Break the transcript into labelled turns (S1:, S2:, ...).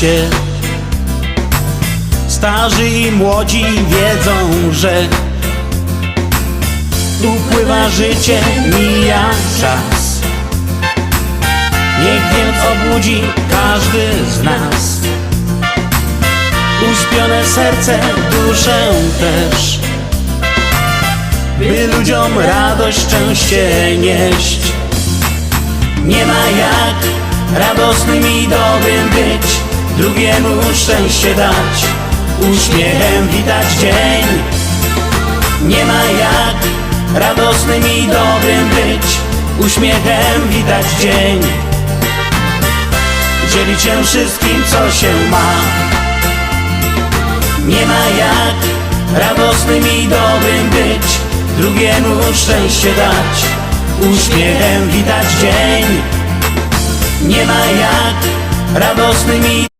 S1: się. Starzy i młodzi wiedzą, że Upływa życie, mija czas. Niech więc obudzi każdy z nas. Uśpione serce, duszę też. By ludziom radość szczęście nieść. Nie ma jak radosnym i dobrym być Drugiemu szczęście dać Uśmiechem witać dzień. Nie ma jak radosnym i dobrym być Uśmiechem witać dzień. Dzielić się wszystkim co się ma. Nie ma jak radosnym i dobrym być Drugiemu szczęście dać Uśmiechem witać dzień. Nie ma jak radosnym i